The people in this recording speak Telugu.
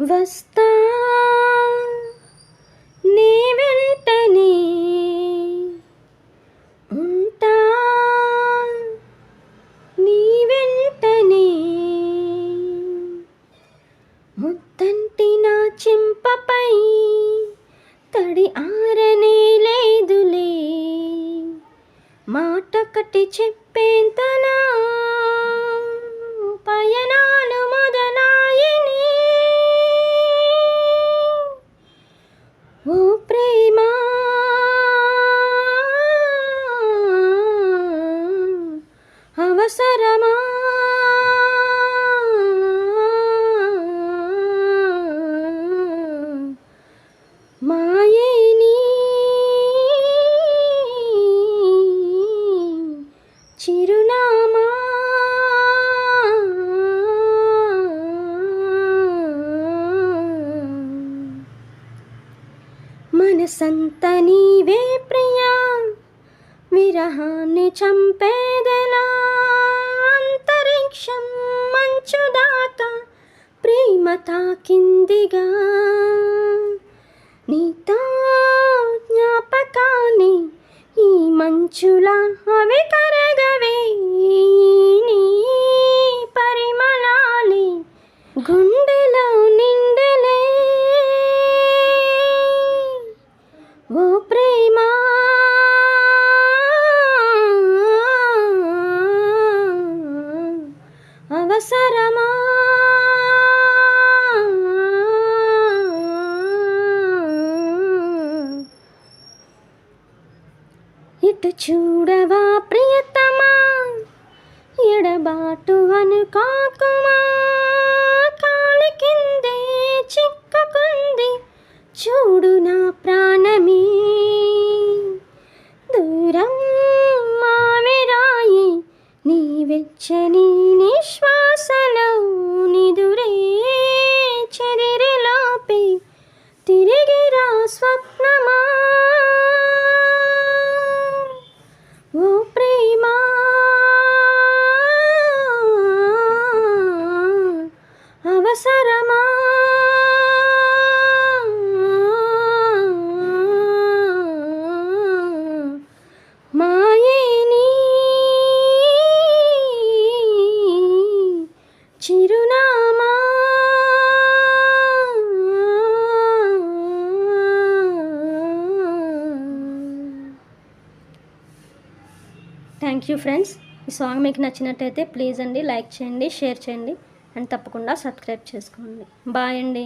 వస్తా. నీ వెంటనే ఉంటా. నీ వెంటనే ముత్తంటి నా చింపపై తడి ఆరనే లేదులే. మాటకటి చెప్పేంతనా పయనా ప్రేమ. అవసరమా? మనసంత నీవే ప్రియా. విరహాన్ని చంపేదెలా? అంతరిక్షం మంచుదాత ప్రేమ తాకిందిగా. నీతా అవసరమా? ఇటు చూడవా ప్రియతమా? ఎడబాటు అనుకోకుమా? నీ వెచ్చని నిశ్వాసలో నిదురే చెదిరిలోపే తిరిగిరా స్వప్నమా. ఓ ప్రేమా. అవసరం థ్యాంక్ యూ ఫ్రెండ్స్ ఈ సాంగ్ మీకు నచ్చినట్టయితే ప్లీజ్ అండి లైక్ చేయండి షేర్ చేయండి అండ్ తప్పకుండా సబ్స్క్రైబ్ చేసుకోండి. బాయ్ అండి.